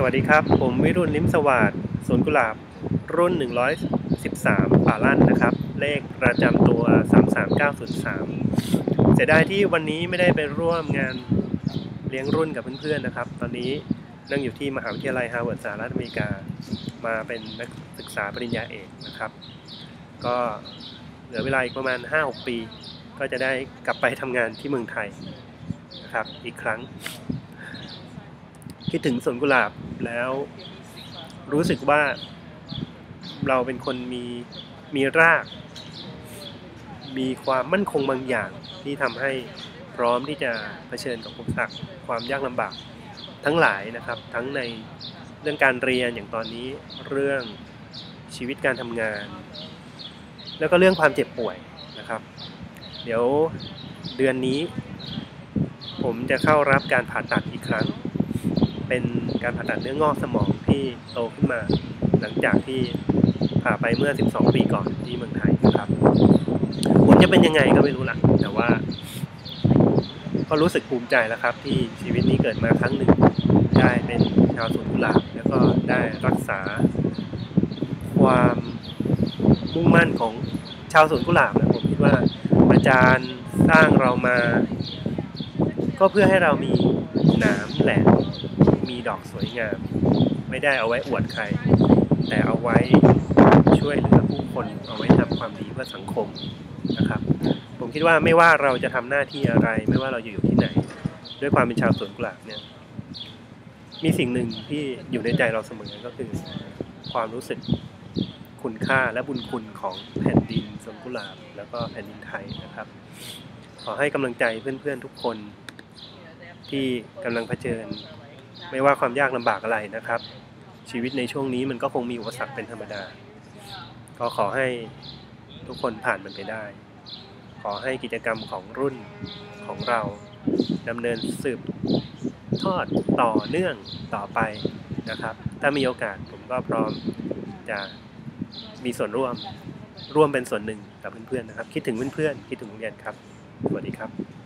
สวัสดีครับ ผมวิรุณลิมสวัสดสวนกุหลาบ รุ่น 113 ป่าลั่นนะครับ เลขประจำตัว 33903 เสียดายที่วันนี้ไม่ได้ไปร่วมงานเลี้ยงรุ่นกับเพื่อนๆนะครับ ตอนนี้นั่งอยู่ที่มหาวิทยาลัยฮาร์วาร์ดสหรัฐอเมริกา มาเป็นนักศึกษาปริญญาเอกนะครับ ก็เหลือเวลาอีกประมาณ 5-6 ปี ก็จะได้กลับไปทำงานที่เมืองไทยนะครับอีกครั้ง คิดถึงสวนกุหลาบแล้วรู้สึกว่าเราเป็นคนมีมีราก มีความมั่นคงบางอย่างที่ทำให้พร้อมที่จะเผชิญกับอุปสรรคความยากลำบากทั้งหลายนะครับ ทั้งในเรื่องการเรียนอย่างตอนนี้เรื่องชีวิตการทำงาน แล้วก็เรื่องความเจ็บป่วยนะครับ เดี๋ยวเดือนนี้ ผมจะเข้ารับการผ่าตัดอีกครั้ง เป็นการผ่าตัดเนื้องอกสมองที่โตขึ้นมา หลังจากที่ผ่าไปเมื่อ 12 ปีก่อนที่เมืองไทยนะครับผลจะเป็นยังไงก็ไม่รู้ละแต่ว่า ก็รู้สึกภูมิใจแล้วครับ ที่ชีวิตนี้เกิดมาครั้งหนึ่งได้เป็นชาวสวนกุหลาบแล้วก็ได้รักษา ความมุ่งมั่นของชาวสวนกุหลาบนะผมคิดว่าอาจารย์สร้างเรามา ก็เพื่อให้เรามีหนามแหลม มีดอกสวยงาม ไม่ได้เอาไว้อวดใคร แต่เอาไว้ช่วยเหลือผู้คนเอาไว้ทำความดีเพื่อสังคมนะครับ ผมคิดว่าไม่ว่าเราจะทำหน้าที่อะไร ไม่ว่าเราจะอยู่ที่ไหน ด้วยความเป็นชาวสวนกุหลาบเนี่ยมีสิ่งหนึ่งที่อยู่ในใจเราเสมอก็คือความรู้สึกคุณค่าและบุญคุณของแผ่นดินสวนกุหลาบ แล้วก็แผ่นดินไทยนะครับ ขอให้กำลังใจเพื่อนๆทุกคนที่กำลังเผชิญ ไม่ว่าความยากลำบากอะไรนะครับ ชีวิตในช่วงนี้มันก็คงมีอุปสรรคเป็นธรรมดา ก็ขอให้ทุกคนผ่านมันไปได้ ขอให้กิจกรรมของรุ่นของเราดำเนินสืบทอดต่อเนื่องต่อไปนะครับ ถ้ามีโอกาสผมก็พร้อมจะมีส่วนร่วมร่วมเป็นส่วนหนึ่งกับเพื่อนๆนะครับ คิดถึงเพื่อนๆคิดถึงโรงเรียนครับ สวัสดีครับ